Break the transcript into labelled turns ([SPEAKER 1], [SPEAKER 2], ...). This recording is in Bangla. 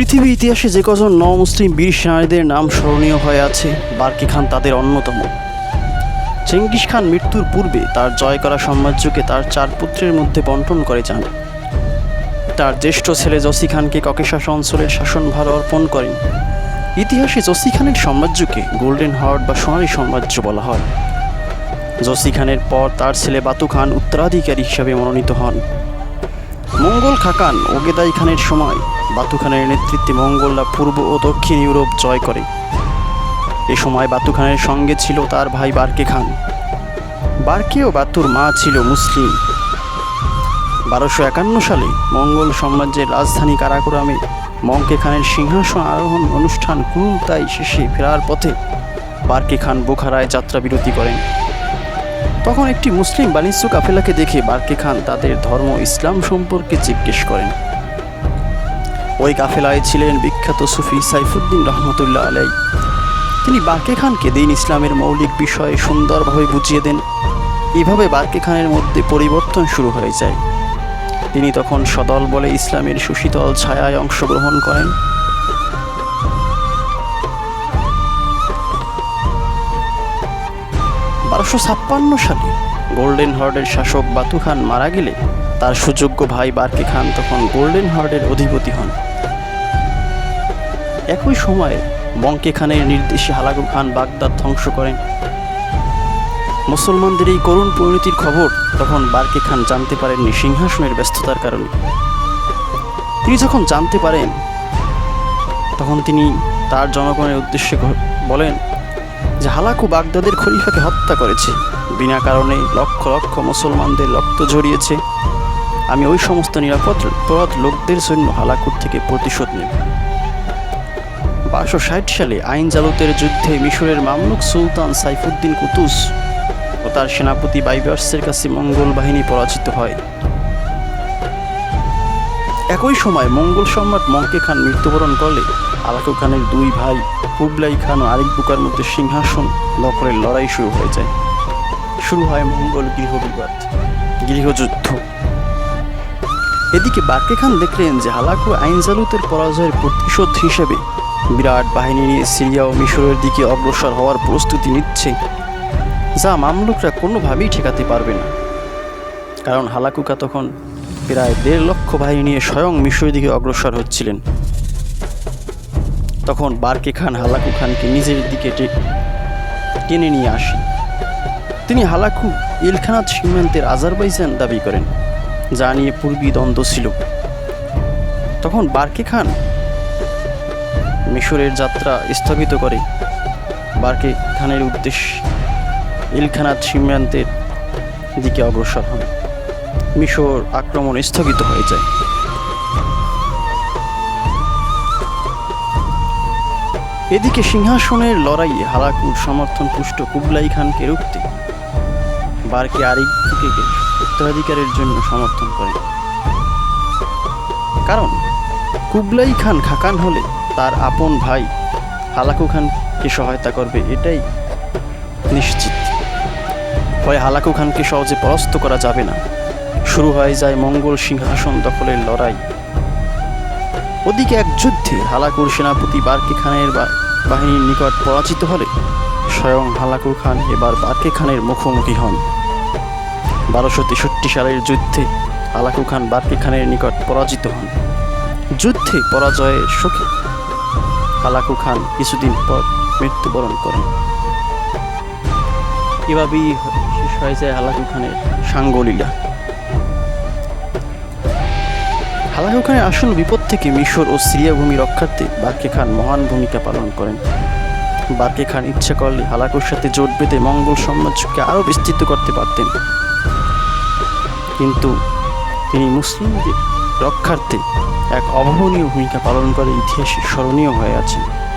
[SPEAKER 1] পৃথিবী ইতিহাসে যে কজন ন মুসলিম বীর সেনানীদের নাম স্মরণীয় হয়ে আছে, বার্কি খান তাদের অন্যতম। চেঙ্গিস খান মৃত্যুর পূর্বে তার জয় করা সাম্রাজ্যকে তার চার পুত্রের মধ্যে বন্টন করে যান। তার জ্যেষ্ঠ ছেলে জসি খানকে ককেশাস অঞ্চলের শাসনভার অর্পণ করেন। ইতিহাসে জসি খানের সাম্রাজ্যকে গোল্ডেন হার্ট বা সোনালী সাম্রাজ্য বলা হয়। জসি খানের পর তার ছেলে বাতু খান উত্তরাধিকারী হিসাবে মনোনীত হন। মঙ্গল খাকান ওগেদাই খানের সময় বাতু খানের নেতৃত্বে মঙ্গলরা পূর্ব ও দক্ষিণ ইউরোপ জয় করে। এ সময় বাতু খানের সঙ্গে ছিল তার ভাই বার্কে খান। বার্কে ও বাতুর মা ছিল মুসলিম। বারোশো একান্ন সালে মঙ্গল সাম্রাজ্যের রাজধানী কারাকোরামে মঙ্কে খানের সিংহাসন আরোহণ অনুষ্ঠান কুরুলতাই শেষে ফেরার পথে বার্কে খান বোখারায় যাত্রা বিরতি করেন। তখন একটি মুসলিম বাণিজ্য কাফেলাকে দেখে বার্কে খান তাদের ধর্ম ইসলাম সম্পর্কে জিজ্ঞেস করেন। ওই কাফেলায় ছিলেন বিখ্যাত সুফি সাইফুদ্দিন রহমতুল্লাহ আলাই। তিনি বার্কে খানকে দিন ইসলামের মৌলিক বিষয়ে সুন্দরভাবে বুঝিয়ে দেন। এভাবে বার্কে খানের মধ্যে পরিবর্তন শুরু হয়ে যায়। তিনি তখন সদল বলে ইসলামের সুশীতল ছায়ায় অংশগ্রহণ করেন। বারোশো ছাপ্পান্ন সালে গোল্ডেন হর্ডের শাসক বাতু খান মারা গেলে তার সুযোগ্য ভাই বার্কে খান তখন গোল্ডেন হর্ডের অধিপতি হন। একই সময়ে বঙ্কে খানের নির্দেশে হালাকু খান বাগদাদ ধ্বংস করেন। মুসলমানদের এই করুণ পরিণতির খবর তখন বার্কে খান জানতে পারেননি সিংহাসনের ব্যস্ততার কারণে। তিনি যখন জানতে পারেন, তখন তিনি তার জনগণের উদ্দেশ্যে বলেন যে হালাকু বাগদাদের খলিফাকে হত্যা করেছে। বিনা কারণে লক্ষ লক্ষ মুসলমানদের রক্ত ঝরিয়েছে। আমি ওই সমস্ত নিরাপদ লোকদের জন্য হালাকুর থেকে প্রতিশোধ নেব। বারোশো ষাট সালে আইন জালুতের যুদ্ধে মিশরের মামলুক সুলতান সাইফুদ্দিন কুতুস ও তার সেনাপতি বাইবার্সের কাছে মঙ্গল বাহিনী পরাজিত হয়। একই সময় মঙ্গল সম্রাট মঙ্কে খান মৃত্যুবরণ করলে আলাকু খানের দুই ভাই কুবলাই খান ও আরেক বুকার মধ্যে সিংহাসন দখলের লড়াই শুরু হয়ে যায়। শুরু হয় মঙ্গল গৃহবিবাদ গৃহযুদ্ধ। এদিকে বার্কে খান দেখলেন যে হালাকু আইনজালুতের পরাজয়ের প্রতিশোধ হিসেবে বিরাট বাহিনী নিয়ে সিরিয়া ও মিশরের দিকে অগ্রসর হওয়ার প্রস্তুতি নিচ্ছে। যা মামলুকরা কোনোভাবেই ঠেকাতে পারবে না। কারণ হালাকুকা তখন প্রায় দেড় লক্ষ বাহিনী নিয়ে স্বয়ং মিশরের দিকে অগ্রসর হচ্ছিলেন। তখন বার্কে খান হালাকু খানকে নিজের দিকে টেনে নিয়ে আসেন তিনি হালাকু ইলখানাত সীমান্তের আজারবাইজান দাবি করেন, যা নিয়ে পূর্বী দ্বন্দ্ব ছিল। তখন বার্কে খান মিশরের যাত্রা স্থগিত করে। বার্কে খানের উদ্দেশ্যে ইলখানাত সীমান্তের দিকে অগ্রসর হন। মিশর আক্রমণ স্থগিত হয়ে যায়। এদিকে সিংহাসনের লড়াইয়ে হালাকুর সমর্থন পুষ্ট কুবলাই খানকে রুখতে বারকে দিকে উত্তরাধিকারের জন্য সমর্থন করে। কারণ কুবলাই খান খাকান হলে তার আপন ভাই। হালাকু খানকে সহায়তা করবে এটাই নিশ্চিত। ফলে হালাকু খানকে সহজে পরাস্ত করা যাবে না। শুরু হয়ে যায় মঙ্গল সিংহাসন দখলের লড়াই। ওদিকে এক যুদ্ধে হালাকুর সেনাপতি বার্কে খানের বাহিনীর নিকট পরাজিত হলে স্বয়ং হালাকু খান এবার বার্কে খানের মুখোমুখি হন। বারোশো তেষট্টি সালের যুদ্ধে হালাকু খান বার্কে খানের নিকট পরাজিত হন। যুদ্ধে পরাজয়ের শোকে হালাকু খান কিছুদিন পর মৃত্যুবরণ করেন। এভাবেই শেষ হয়ে যায় হালাকু খানের সাঙ্গলীলা। হালাকু খানের আসল বিপদ থেকে মিশর ও সিরিয়া ভূমি রক্ষার্থে বার্কে খান মহান ভূমিকা পালন করেন। বার্কে খান ইচ্ছা করলে হালাকুর সাথে জোট বেঁধে মঙ্গল সাম্রাজ্যকে আরও বিস্তৃত করতে পারতেন। কিন্তু তিনি মুসলিমদের রক্ষার্থে এক অভাবনীয় ভূমিকা পালন করে ইতিহাসে স্মরণীয় হয়ে আছেন।